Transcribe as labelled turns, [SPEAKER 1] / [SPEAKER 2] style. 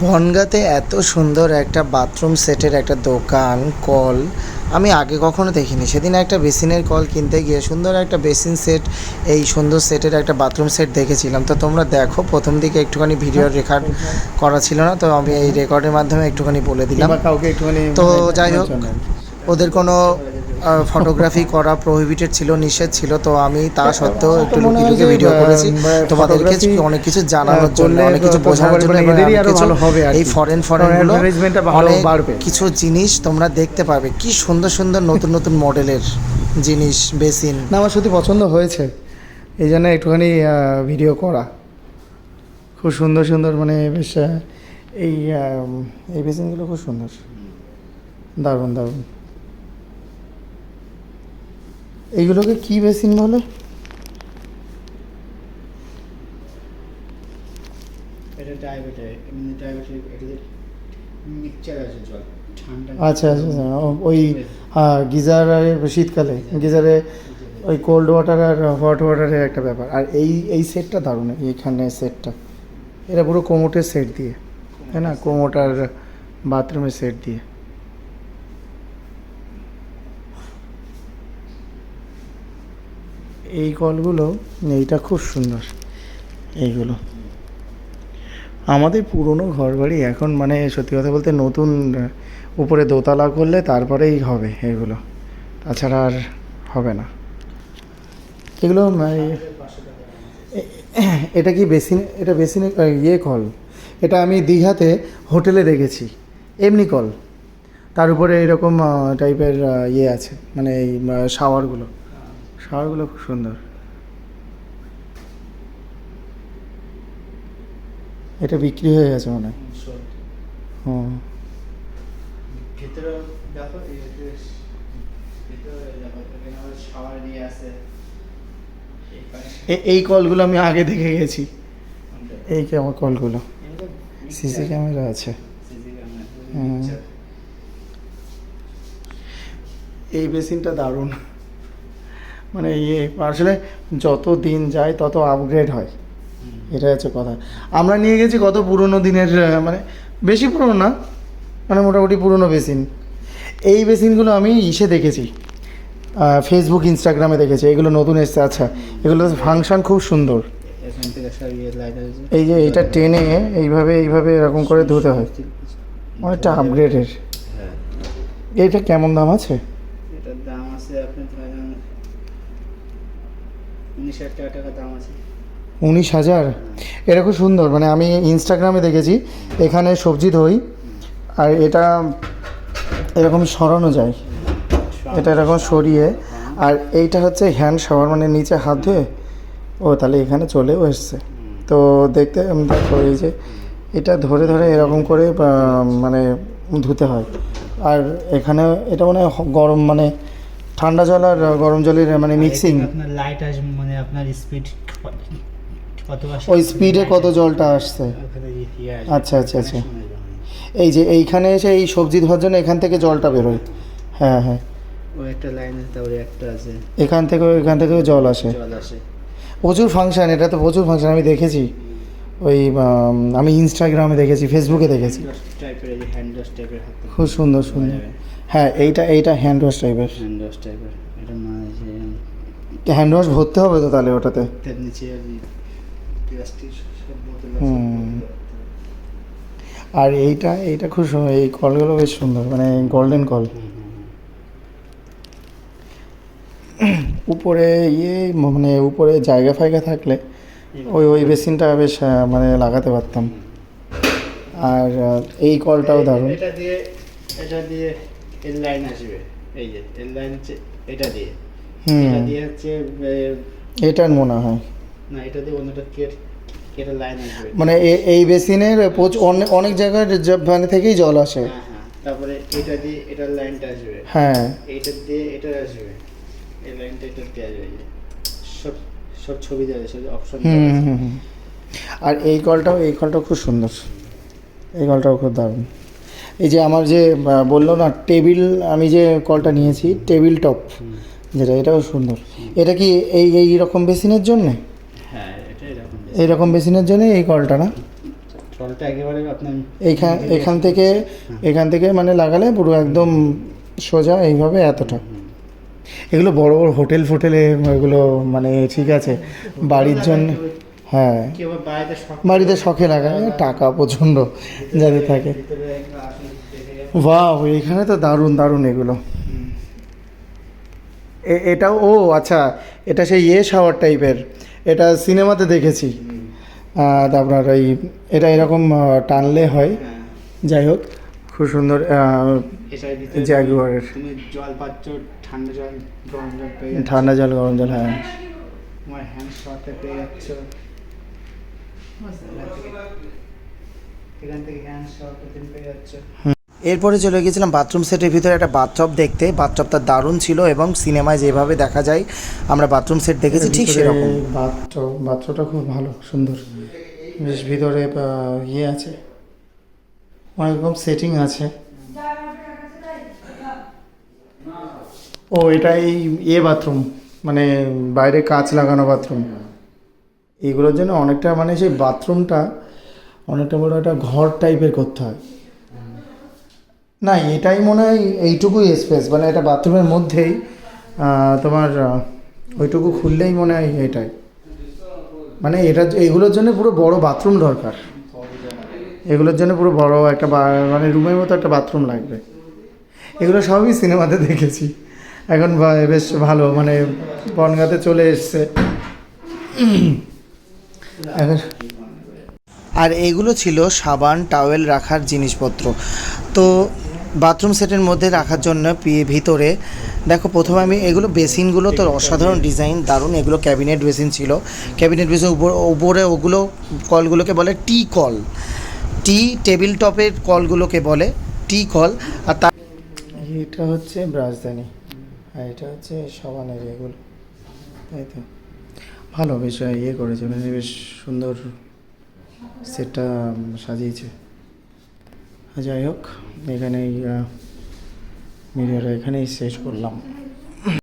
[SPEAKER 1] বনগাঁতে এত সুন্দর একটা বাথরুম সেটের একটা দোকান কল আমি আগে কখনো দেখিনি। সেদিন একটা বেসিনের কল কিনতে গিয়ে সুন্দর একটা বেসিন সেট এই সুন্দর সেটের একটা বাথরুম সেট দেখেছিলাম। তো তোমরা দেখো প্রথম দিকে একটুখানি ভিডিও রেকর্ড করা ছিল না তো আমি এই রেকর্ডের মাধ্যমে একটুখানি বলে দিলাম। তো
[SPEAKER 2] মানে
[SPEAKER 1] যাই হোক ওদের কোনো ফটোগ্রাফি করা প্রহিবিটেড ছিল নিষেধ ছিল তো আমি তা সত্ত্বেও একটু
[SPEAKER 2] হয়
[SPEAKER 1] লুকিয়ে ভিডিও করেছি। তোমাদেরকে অনেক কিছু জানানোর জন্য অনেক কিছু বোঝানোর জন্য এই ফরেন
[SPEAKER 2] ফরেনগুলো ভালো
[SPEAKER 1] অনেক। কিছু জিনিস তোমরা দেখতে পারবে কি সুন্দর সুন্দর নতুন নতুন মডেলের জিনিস বেসিন।
[SPEAKER 2] না আমার সত্যি পছন্দ হয়েছে। এই জন্য একটুখানি ভিডিও করা। খুব সুন্দর সুন্দর মানে বেশ এই এই বেসিনগুলো খুব সুন্দর। দারুণ দারুণ। এইগুলোকে কি বেসিন বলে?
[SPEAKER 3] এটা ডায়াবেটিস এমনি ডায়াবেটিস এটা মিক্সচার আছে জল
[SPEAKER 2] আচ্ছা আচ্ছা আচ্ছা, ওই হ্যাঁ গিজার শীতকালে গিজারে। ওই কোল্ড ওয়াটার আর হট ওয়াটারের একটা ব্যাপার। আর এই এই সেটটা দারুণ এইখানে সেটটা এটা পুরো কোমোটের সেট দিয়ে তাই না? কোমোট আর বাথরুমের সেট দিয়ে। এই কলগুলো, এইটা খুব সুন্দর, এইগুলো। আমাদের পুরনো ঘরবাড়ি এখন মানে সত্যি কথা বলতে নতুন, উপরে দোতলা করলে তারপরেই হবে এগুলো। তাছাড়া আর হবে না। এগুলো এটা কি বেসিন, এটা বেসিনে ইয়ে কল। এটা আমি দীঘাতে হোটেলে দেখেছি, এমনি কল। তার উপরে এরকম টাইপের ইয়ে আছে মানে এই শাওয়ারগুলো শাওয়ারগুলো খুব সুন্দর। এটা বিক্রি হয়ে গেছে মনে হয় হুম।
[SPEAKER 3] ভিতরে দেখো এই
[SPEAKER 2] কলগুলো আমি আগে দেখে গেছি। এই আমার কলগুলো। সিসি ক্যামেরা আছে। এই বেসিনটা দারুণ। মানে ইয়ে আসলে যত দিন যায় তত আপগ্রেড হয়। এটা হচ্ছে কথা। আমরা নিয়ে গেছি কত পুরনো দিনের মানে বেশি পুরনো না মানে মোটামুটি পুরনো বেসিন। এই বেসিনগুলো আমি ইসে দেখেছি ফেসবুক ইনস্টাগ্রামে দেখেছি। এগুলো নতুন এসছে আচ্ছা। এগুলো ফাংশন খুব সুন্দর। এই যে এটা টেনে এইভাবে এইভাবে এরকম করে ধুতে হয়। অনেকটা আপগ্রেডের
[SPEAKER 3] হ্যাঁ।
[SPEAKER 2] এইটা কেমন দাম আছে?
[SPEAKER 3] এটার দাম আছে উনিশ হাজার টাকা টাকা দাম আছে।
[SPEAKER 2] উনিশ হাজার? এটা খুব সুন্দর মানে আমি ইনস্টাগ্রামে দেখেছি এখানে সবজি ধুই আর এটা এরকম সরানো যায়। এটা এরকম সরিয়ে আর এইটা হচ্ছে হ্যান্ড শাওয়ার মানে নিচে হাত ধুয়ে ও তাহলে এখানে চলেও এসছে। তো দেখতে দেখো এই যে এটা ধরে ধরে এরকম করে মানে ধুতে হয়। আর এখানে এটা মানে গরম মানে ঠান্ডা জল আর গরম জলের মানে মিক্সিং
[SPEAKER 3] আপনার লাইট আসবে মানে আপনার স্পিড
[SPEAKER 2] ওই স্পিডে কত জলটা আসছে?
[SPEAKER 3] ইয়ে
[SPEAKER 2] আচ্ছা, আচ্ছা, আচ্ছা। এই যে এইখানে এসে এই সবজি ধোয়ার জন্য এখান থেকে জলটা বেরোয়। হ্যাঁ হ্যাঁ।
[SPEAKER 3] ওই একটা লাইন আছে তারপরে একটা আছে।
[SPEAKER 2] এখান থেকে এখান থেকেও জল আসে।
[SPEAKER 3] জল আসে।
[SPEAKER 2] প্রচুর ফাংশন এটা তো প্রচুর ফাংশন আমি দেখেছি। ওই আমি ইনস্টাগ্রামে দেখেছি ফেসবুকে দেখেছি। খুব সুন্দর সুন্দর। হ্যাঁ এইটা এইটা হ্যান্ড ওয়াশ টাইপের
[SPEAKER 3] হ্যান্ড ওয়াশ টাইপের এটা মানে যে
[SPEAKER 2] হ্যান্ড ওয়াশ ভরতে হবে তো তাহলে ওটাতে। আর এইটা এইটা খুব সুন্দর এই কলগুলো বেশ সুন্দর মানে গোল্ডেন কল উপরে ইয়ে মানে উপরে জায়গা ফায়গা থাকলে ওই ওই বেসিনটা বেশ মানে লাগাতে পারতাম। আর এই কলটাও দারুণ।
[SPEAKER 3] এটা দিয়ে এটা দিয়ে এর লাইন আসবে। এই যে এর লাইন এটা দিয়ে।
[SPEAKER 2] হুম।
[SPEAKER 3] এটা দিয়ে হচ্ছে
[SPEAKER 2] এটার মনে হয়।
[SPEAKER 3] না এটা দিয়ে অন্যটা কেট কেটে লাইন আসবে।
[SPEAKER 2] মানে এই বেসিনের প্রচুর অনেক অনেক জায়গায় মানে থেকেই জল আসে।
[SPEAKER 3] হ্যাঁ হ্যাঁ। তারপরে এটা দিয়ে এটার লাইনটা আসবে।
[SPEAKER 2] হ্যাঁ।
[SPEAKER 3] এটা দিয়ে এটা আসবে। এই লাইনটা এটা দিয়ে আসবে। সব সব ছবি দেওয়া আছে অপশন
[SPEAKER 2] হুম হুম হুম। আর এই কলটাও এই কলটাও খুব সুন্দর। এই কলটাও খুব দারুণ। এই যে আমার যে বলল না টেবিল আমি যে কলটা নিয়েছি টেবিল টপ যেটা এটাও সুন্দর। এটা কি এই এই রকম বেসিনের জন্য?
[SPEAKER 3] হ্যাঁ এটা
[SPEAKER 2] এই রকম বেসিনের জন্য এই কলটা না? এইখান এখান থেকে এখান থেকে মানে লাগালে পুরো একদম সোজা এইভাবে এতটা। এগুলো বড় বড় হোটেল ফোটেলে এগুলো মানে ঠিক আছে। বাড়ির জন্য হ্যাঁ।
[SPEAKER 3] বাড়িতে শখ
[SPEAKER 2] লাগায় টাকা প্রচণ্ড যাদের থাকে। বাহ এখানে তো দারুণ দারুণ এগুলো। এটাও ও আচ্ছা এটা সেই ইয়ে শাওয়ার টাইপের। এটা সিনেমাতে দেখেছি। আপনার এই এটা এরকম টানলে হয়।
[SPEAKER 3] হ্যাঁ।
[SPEAKER 2] যাই হোক। খুব সুন্দর আহ, জাগুয়ারের
[SPEAKER 3] তুমি জল পাচ্ছ ঠান্ডা জল গরম জল পেয়ে
[SPEAKER 2] ঠান্ডা জল গরম জল হ্যাঁ।
[SPEAKER 3] তোমার হ্যান্ড শটে পেয়ে যাচ্ছ। এখান থেকে- হ্যান্ড শট পেয়ে যাচ্ছ।
[SPEAKER 1] এরপরে চলে গেছিলাম বাথরুম সেটের ভিতরে একটা বাথটব দেখতে। বাথটবটা দারুণ ছিল এবং সিনেমায় যেভাবে দেখা যায় আমরা বাথরুম সেট দেখেছি ঠিক সেরকম।
[SPEAKER 2] বাথটব বাথটবটা খুব ভালো সুন্দর। বেশ ভিতরে ইয়ে আছে। অনেক রকম সেটিং আছে। ও, এটা এই ইয়ে বাথরুম মানে বাইরে কাঁচ লাগানো বাথরুম এগুলোর জন্য অনেকটা মানে সেই বাথরুমটা অনেকটা বড় একটা ঘর টাইপের করতে হয়। না, এটাই মনে হয় এইটুকুই স্পেস মানে এটা বাথরুমের মধ্যেই তোমার ওইটুকু খুললেই মনে হয় এটাই। মানে এটা, এগুলোর জন্য পুরো বড় বাথরুম দরকার। এগুলোর জন্য পুরো বড় একটা মানে রুমের মতো একটা বাথরুম লাগবে। এগুলো সবই সিনেমাতে দেখেছি। এখন বেশ ভালো মানে বনগাতে চলে এসছে।
[SPEAKER 1] আর এগুলো ছিল সাবান, টাওয়েল রাখার জিনিসপত্র। তো বাথরুম সেটের মধ্যে রাখার জন্য ভিতরে, দেখো প্রথমে আমি এগুলো বেসিনগুলো তো অসাধারণ ডিজাইন, দারুণ। এগুলো ক্যাবিনেট বেসিন ছিল। ক্যাবিনেট বেসিন উপরে ওগুলো কলগুলোকে বলে টি কল টি টেবিল টপের কলগুলোকে বলে টি কল, আর তার
[SPEAKER 2] এটা হচ্ছে রাজধানী, আর এটা হচ্ছে সাবানের এগুলো তাই তো? ভালো বেশ ইয়ে করেছে মানে বেশ সুন্দর সেটটা সাজিয়েছে। যাই হোক, এখানেই ভিডিওটা এখানেই শেষ করলাম।